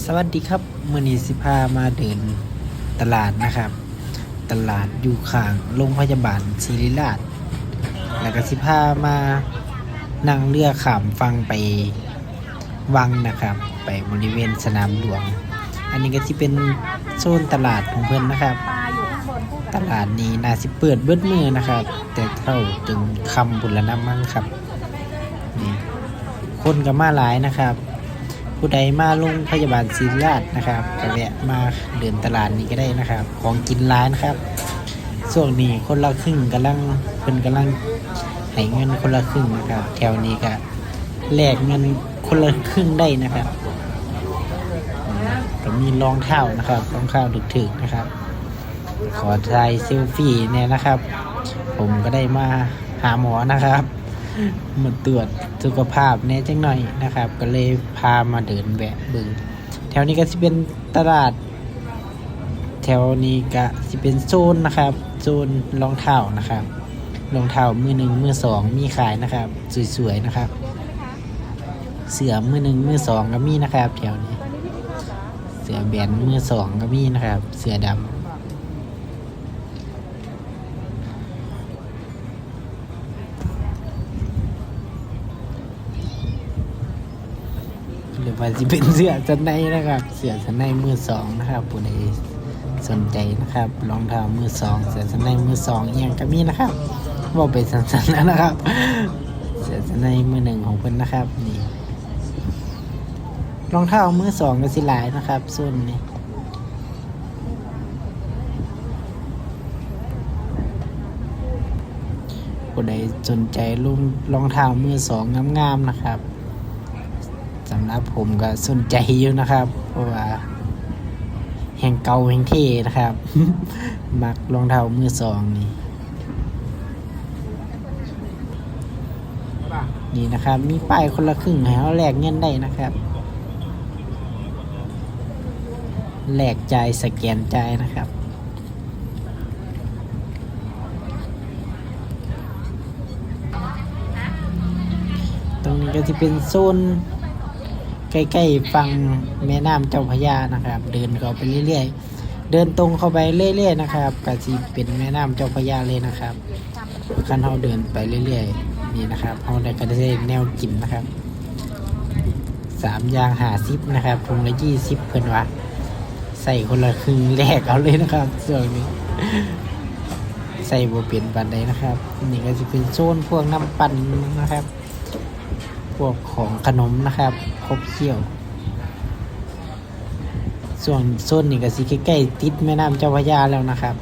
สวัสดีครับมื่อนี้สิพามาเดินตลาดนะครับ ตลาดอยู่ข้างโรงพยาบาลศิริราช แล้วก็สิพามานั่งเรือข้ามฟังไปวังนะครับ ไปบริเวณสนามหลวง อันนี้ก็จะเป็นโซนตลาดของเพื่อนนะครับ ตลาดนี้น่าสิเปิดเบิดมือนะครับ แต่เท่าถึงคำบุญละน้ำมั้งครับนี่คนก็มาหลายนะครับ ผู้ใดมาโรงพยาบาลศิริราชนะครับก็แวะมาเดินตลาดนี้ก็ได้นะครับ ของกินร้านครับช่วงนี้คนละครึ่งกำลังเพิ่นกำลังให้เงินคนละครึ่งนะครับ แถวนี้ก็แลกเงินคนละครึ่งได้นะครับมก็มีรองเท้านะครับรองเท้าถึกๆนะครับ ขอถ่ายเซลฟี่เนี่ยนะครับ ผมก็ได้มาหาหมอนะครับ มาตรวจสุขภาพเนี่ยจังหน่อยนะครับ ก็เลยพามาเดินแวะเบึงแถวนี้ก็จะเป็นตลาด แถวนี้ก็จะเป็นโซนนะครับโซนรองเท้านะครับรองเท้ามือหนึ่งมือสองมีขายนะครับ สวยๆนะครับ เสือมือหนึ่งมือสองก็มีนะครับ แถวนี้ เสือแบนมือสองก็มีนะครับ เสือดำ หรือว่าจะเป็นเสื้อชั้นในนะครับ เสื้อชั้นในมือสองนะครับผู้ใดสนใจนะครับรองเท้ามือสองเสื้อชั้นในมือสองเอียงก็มีนะครับบอกเป็นสั้นๆแล้วนะครับ เสื้อชั้นในมือหนึ่งของเพิ่นนะครับนี่รองเท้ามือสองก็สิหลายนะครับส่วนนี้ผู้ใดสนใจรุ่นรองเท้ามือสองงามๆนะครับ สำหรับผมก็สนใจอยู่นะครับ เพราะว่าแห่งเก่าแห่งเท่นะครับ มักรองเท้ามือสองนี่นี่นะครับ มีป้ายคนละครึ่งให้เราแลกเงินได้นะครับแลกใจสแกนใจนะครับ ตรงนี้ก็จะเป็นโซน ใกล้ๆฝั่งแม่น้ำเจ้าพระยานะครับ เดินเข้าไปเรื่อยๆ เดินตรงเข้าไปเรื่อยๆนะครับก็จะเป็นแม่น้ำเจ้าพระยาเลยนะครับขั้นเราเดินไปเรื่อยๆนี่นะครับเราได้ก็ได้แนวกินนะครับสามยางหาซิปนะครับถุงละยี่สิบเพิ่นวะใส่คนละครึ่งแรกเอาเลยนะครับส่วนนี้ใส่บัวเปลี่ยนปันใดนะครับ นี่ก็จะเป็นโซนพวกน้ำปั่นนะครับ พวกของขนมนะครับครบเคี่ยว ส่วนโซนนี้ก็สิใกล้ๆติดแม่น้ำเจ้าพระยาแล้วนะครับ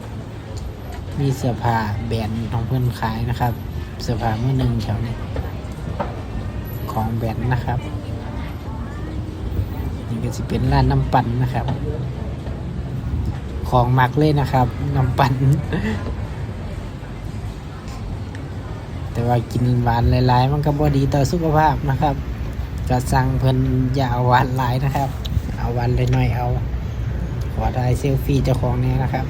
มีเสื้อผ้าแบรนด์ของเพื่อนขายนะครับ เสื้อผ้ามือหนึ่งแถวนี้ ของแบรนด์นะครับ นี่ก็สิเป็นร้านน้ำปั่นนะครับ ของมักเลยนะครับน้ำปั่น แต่ว่ากินหวานหลายๆ มันก็บ่ดีต่อสุขภาพนะครับก็สั่งเพิ่นอย่าเอาหวานหลายนะครับ เอาหวานเล็กน้อยเอา ขอได้เซลฟี่เจ้าของนี้นะครับ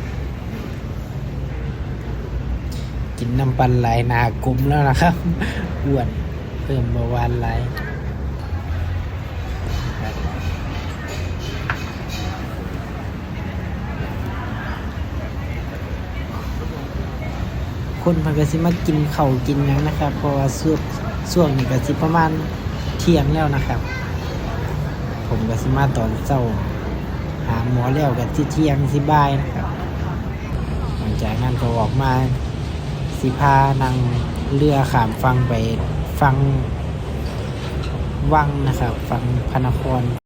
กินน้ำปันไหลหนากลุ่มแล้วนะครับอ้วนเพิ่มเบาหวานหล คนมันก็สิมากินเข่ากินหยังนะครับ เพราะว่าช่วงช่วงนี้ก็สิประมาณเที่ยงแล้วนะครับ ผมก็สิมาตอนเช้าหาหมอแล้วกับที่เที่ยงสิบ่ายนะครับหลังจากนั้นก็ออกมาสิพานั่งเรือขามฟังไปฟังวังนะครับ ฟังพระนคร